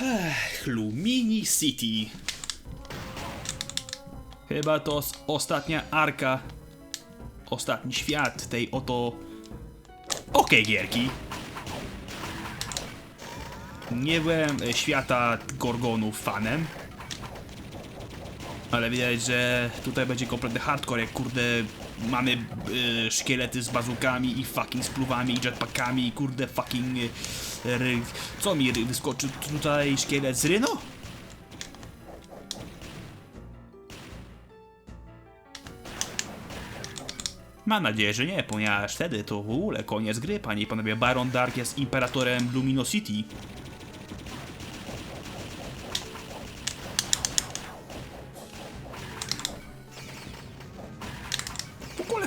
Ech, Lumini City. Chyba to ostatnia arka. Ostatni świat tej oto okej gierki. Nie byłem e, świata Gorgonów fanem. Ale widać, że tutaj będzie kompletny hardcore, jak kurde mamy e, szkielety z bazukami i fucking spluwami i jetpackami i kurde fucking... Ry... Co mi ry- wyskoczy tutaj szkielet z Ryno? Mam nadzieję, że nie, ponieważ wtedy to w ogóle koniec gry, panie i panowie. Baron Dark jest imperatorem Luminosity. W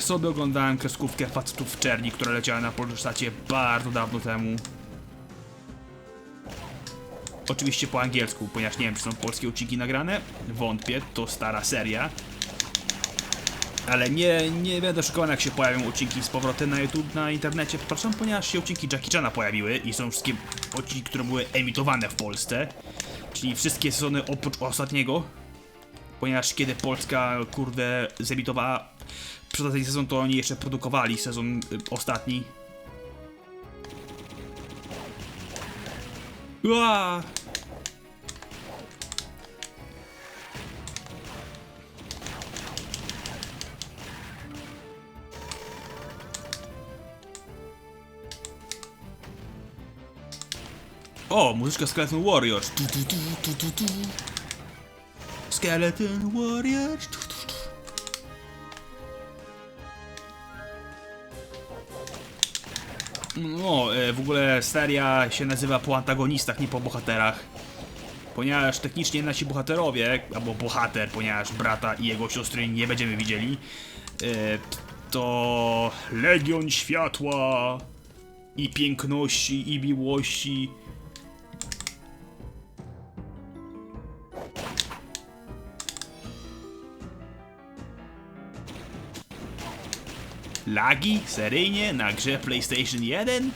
sobie oglądałem kreskówkę facetów w czerni, która leciała na Polszacie bardzo dawno temu. Oczywiście po angielsku, ponieważ nie wiem, czy są polskie odcinki nagrane. Wątpię, to stara seria. Ale nie, nie będę szukał jak się pojawią odcinki z powrotem na YouTube, na internecie, przepraszam, ponieważ się odcinki Jackie Chana pojawiły i są wszystkie odcinki, które były emitowane w Polsce. Czyli wszystkie sezony oprócz ostatniego. Ponieważ kiedy Polska, kurde, zemitowała przez ten sezon, to oni jeszcze produkowali sezon y, ostatni. Ua! O, muzyczka Skeleton Warriors. Tu, tu, tu, tu, tu, tu. Skeleton Warriors. Tu, No, e, w ogóle seria się nazywa po antagonistach, nie po bohaterach. Ponieważ technicznie nasi bohaterowie, albo bohater, ponieważ brata i jego siostry nie będziemy widzieli, e, to Legion Światła i piękności i miłości Lagi? Seryjnie? Na grze PlayStation 1?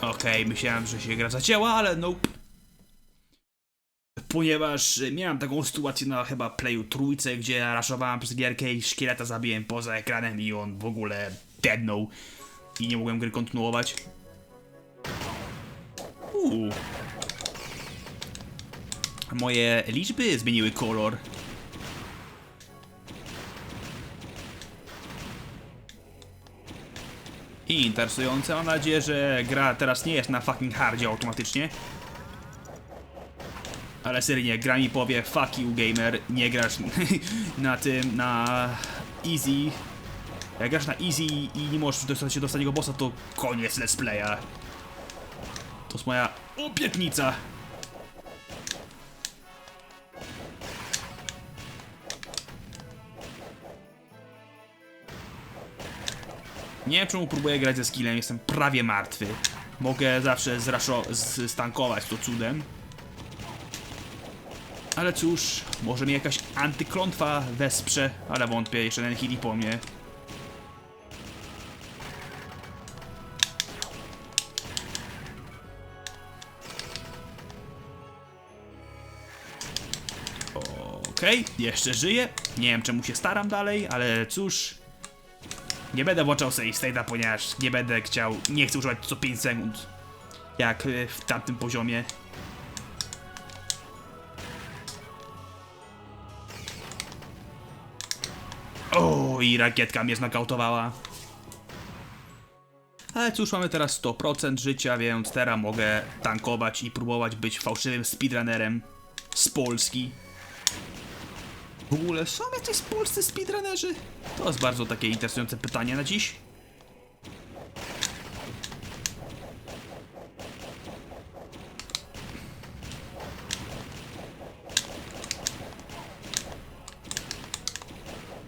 Okej, myślałem, że się gra zacięła, ale nope. Ponieważ e, miałem taką sytuację na chyba Playu trójce, gdzie raszowałem przez gierkę i szkieleta zabiłem poza ekranem i on w ogóle deadnął i nie mogłem gry kontynuować. Uuu. Moje liczby zmieniły kolor. I interesujące, mam nadzieję, że gra teraz nie jest na fucking hardzie automatycznie. Ale seryjnie, gra mi powie fuck you gamer, nie grasz na tym, na easy. Jak grasz na easy i nie możesz dostać się do ostatniego bossa, to koniec let's playa. To jest moja obietnica. Nie wiem czemu próbuję grać ze skillem, jestem prawie martwy. Mogę zawsze zraszo- stankować to cudem. Ale cóż, może mnie jakaś antyklątwa wesprze, ale wątpię, jeszcze ten hit po mnie. Okej, jeszcze żyję. Nie wiem czemu się staram dalej, ale cóż. Nie będę włączał save state'a, ponieważ nie będę chciał, nie chcę używać co 5 sekund. Jak e, w tamtym poziomie. O, i rakietka mnie znakautowała. Ale cóż, mamy teraz 100% życia, więc teraz mogę tankować i próbować być fałszywym speedrunnerem z Polski. W ogóle są jacyś polscy speedrunnerzy? To jest bardzo takie interesujące pytanie na dziś.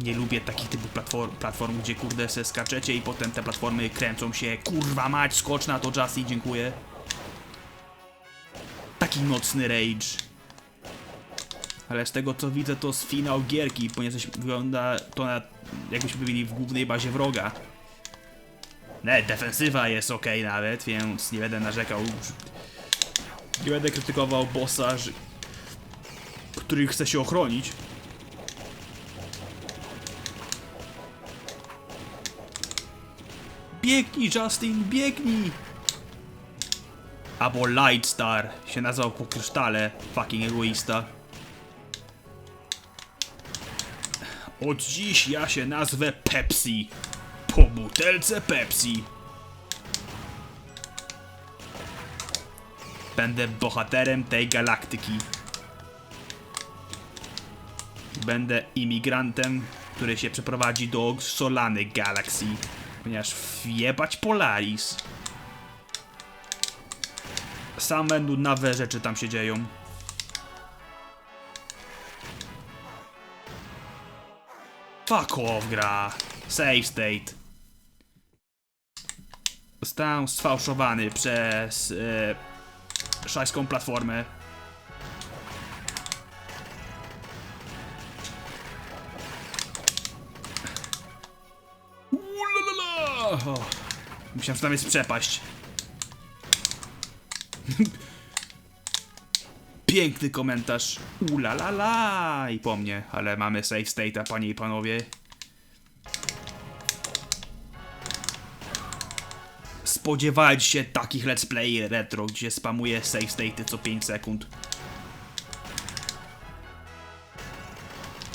Nie lubię takich typu platform, platform, gdzie kurde se skaczecie i potem te platformy kręcą się. Kurwa mać, skocz na to Justy, dziękuję. Taki nocny rage. Ale z tego co widzę to z finał gierki, ponieważ wygląda to na, jakbyśmy byli w głównej bazie wroga. Ne, defensywa jest ok nawet, więc nie będę narzekał. Nie będę krytykował bossa, który chce się ochronić. Biegnij, Justin, biegnij! Albo Lightstar się nazwał po krysztale, fucking egoista. Od dziś ja się nazwę Pepsi. Po butelce Pepsi. Będę bohaterem tej galaktyki. Będę imigrantem, który się przeprowadzi do Solany Galaxy. Ponieważ wjebać Polaris. Same nudnawe rzeczy tam się dzieją. Fuck off, gra. Save state. Zostałem sfałszowany przez e, szajską platformę. Ulalala! O, Myślałem, że tam jest przepaść. Piękny komentarz. Ulalala! I po mnie, ale mamy save state'a, panie i panowie. Spodziewajcie się takich let's play retro, gdzie spamuję save state'y co 5 sekund.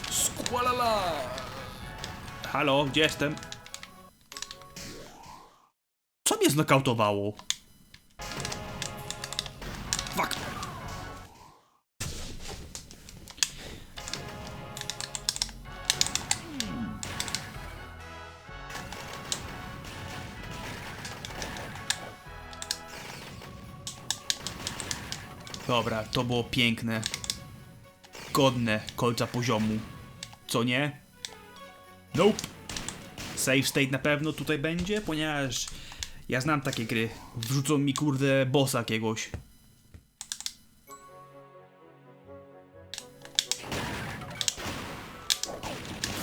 Squalala! Halo, gdzie jestem? Co mnie znokautowało? Dobra, to było piękne. Godne końca poziomu. Co nie? Nope. Save state na pewno tutaj będzie, ponieważ ja znam takie gry. Wrzucą mi kurde bossa jakiegoś.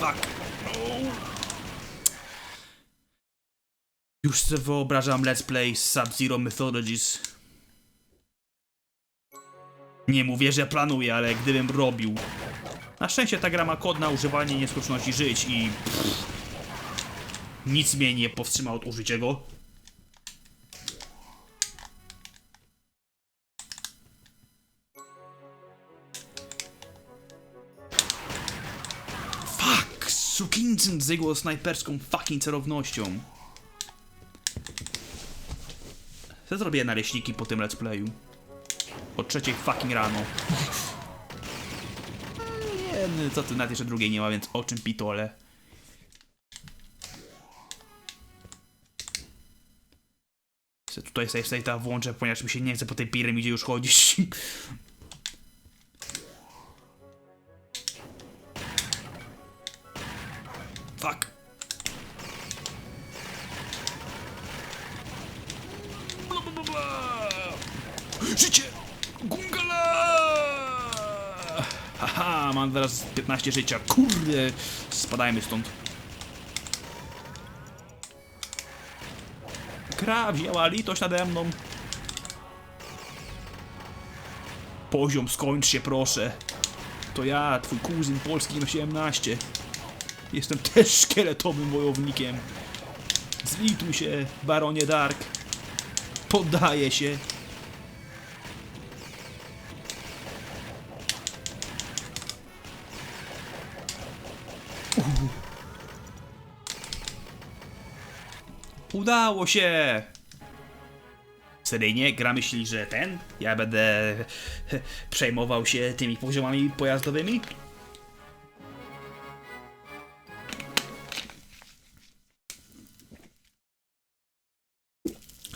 Fuck. Już sobie wyobrażam let's play Sub-Zero Mythologies. Nie mówię, że planuję, ale gdybym robił. Na szczęście ta gra ma kod na używanie nieskończoności żyć i... Pff, nic mnie nie powstrzyma od użycia go. Fuck! Sukinsyn z jego snajperską fucking celownością. Co zrobię naleśniki po tym let's playu? Trzeciej fucking rano. Nie, co ty, nawet jeszcze drugiej nie ma, więc o czym pitole. Tutaj save state'a włączę, ponieważ mi się nie chce po tej piramidzie już chodzić. Fuck. Życie! Mam teraz 15 życia. Kurde! Spadajmy stąd. Gra wzięła litość nade mną. Poziom, skończ się proszę. To ja, twój kuzyn polski na 17. Jestem też szkieletowym wojownikiem. Zlituj się, baronie Dark. Poddaję się. Udało się! Seryjnie, gra myśli, że ten? Ja będę przejmował się tymi poziomami pojazdowymi?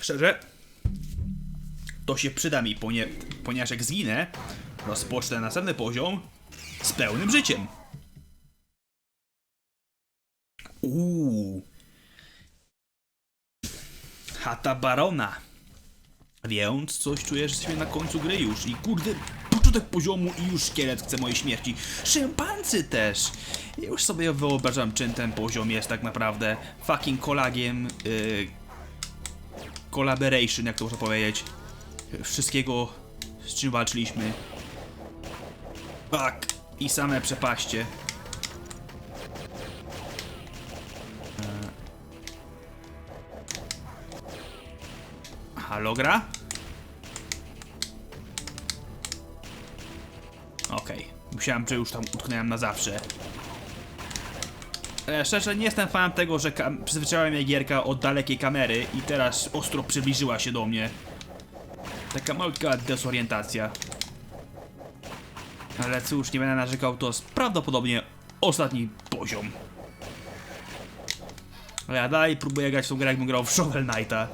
Szczerze, to się przyda mi, ponie, ponieważ jak zginę, rozpocznę następny poziom z pełnym życiem. Uuu. Chata barona. Więc coś czuję, że na końcu gry już i kurde, początek poziomu i już szkielet chce mojej śmierci. Szympancy też! Już sobie wyobrażam, czym ten poziom jest tak naprawdę. Fucking kolagiem, yy, collaboration, jak to można powiedzieć. Wszystkiego, z czym walczyliśmy. Tak, i same przepaście. Halo, gra? Okej, myślałem, że już tam utknąłem na zawsze. E, szczerze, nie jestem fanem tego, że przyzwyczaiła mnie gierka od dalekiej kamery i teraz ostro przybliżyła się do mnie. Taka malutka desorientacja. Ale cóż, nie będę narzekał, to jest prawdopodobnie ostatni poziom. A ja dalej próbuję grać w tą grę, jakbym grał w Shovel Knighta.